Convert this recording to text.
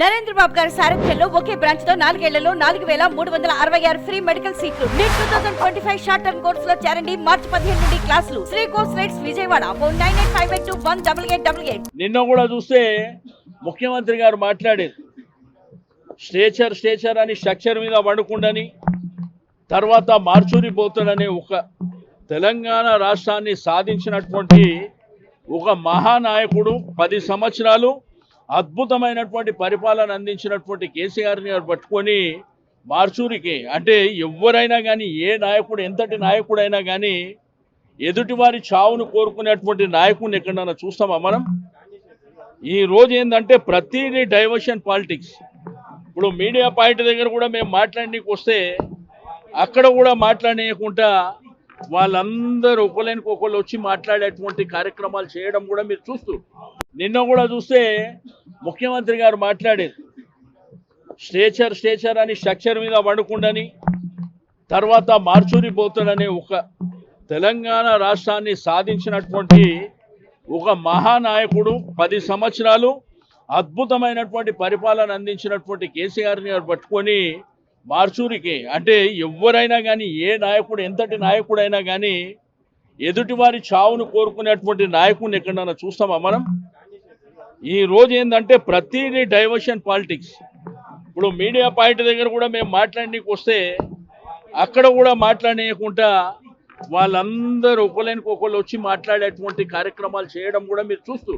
నరేంద్ర బాబు గారి సారథ్యంలో ఒకే బ్రాంచ్తో నాలుగేళ్ళలో నాలుగు వేల మూడు వందల అరవై ఆరు ఫ్రీ మెడికల్ సీట్లు. NEET two thousand twenty five short term కోర్స్లో చేరండి. మార్చి పదిహేను నుండి క్లాసులు. Shri course rates Vijayawada. Phone nine eight five eight two one double eight double eight. నిన్న కూడా చూస్తే ముఖ్యమంత్రి గారు మాట్లాడేది స్టేచర్ స్టేచర్ అని స్ట్రక్చర్ మీద పడుకుండని తర్వాత మార్చూరిపోతాడనే ఒక తెలంగాణ రాష్ట్రాన్ని సాధించినటువంటి ఒక మహానాయకుడు పది సంవత్సరాలు అద్భుతమైనటువంటి పరిపాలన అందించినటువంటి కేసీఆర్ని గారు పట్టుకొని మార్చూరికి అంటే ఎవరైనా కానీ ఏ నాయకుడు ఎంతటి నాయకుడైనా కానీ ఎదుటివారి చావును కోరుకునేటువంటి నాయకుడిని ఎక్కడన్నా చూస్తామా మనం? ఈ రోజు ఏంటంటే ప్రతిదీ డైవర్షన్ పాలిటిక్స్. ఇప్పుడు మీడియా పాయింట్ దగ్గర కూడా మేము మాట్లాడడానికి వస్తే అక్కడ కూడా మాట్లాడేయకుండా వాళ్ళందరూ ఒకళ్ళనికి ఒకళ్ళు వచ్చి మాట్లాడేటువంటి కార్యక్రమాలు చేయడం కూడా మీరు చూస్తూ నిన్న కూడా చూస్తే ముఖ్యమంత్రి గారు మాట్లాడేది స్టేచర్ స్టేచర్ అని స్ట్రక్చర్ మీద వండుకుండని తర్వాత మార్చూరి పోతాడని ఒక తెలంగాణ రాష్ట్రాన్ని సాధించినటువంటి ఒక మహానాయకుడు పది సంవత్సరాలు అద్భుతమైనటువంటి పరిపాలన అందించినటువంటి కేసీఆర్ని గారు పట్టుకొని మార్చూరికి అంటే ఎవరైనా కానీ ఏ నాయకుడు ఎంతటి నాయకుడైనా కానీ ఎదుటివారి చావును కోరుకునేటువంటి నాయకుడిని ఎక్కడన్నా చూస్తామా మనం? ఈ రోజు ఏంటంటే ప్రతిదీ డైవర్షన్ పాలిటిక్స్ ఇప్పుడు మీడియా పాయింట్ దగ్గర కూడా మేము మాట్లాడడానికి వస్తే అక్కడ కూడా మాట్లాడేయకుండా వాళ్ళందరూ ఒకళ్ళనికి ఒకళ్ళు వచ్చి మాట్లాడేటువంటి కార్యక్రమాలు చేయడం కూడా మీరు చూస్తూ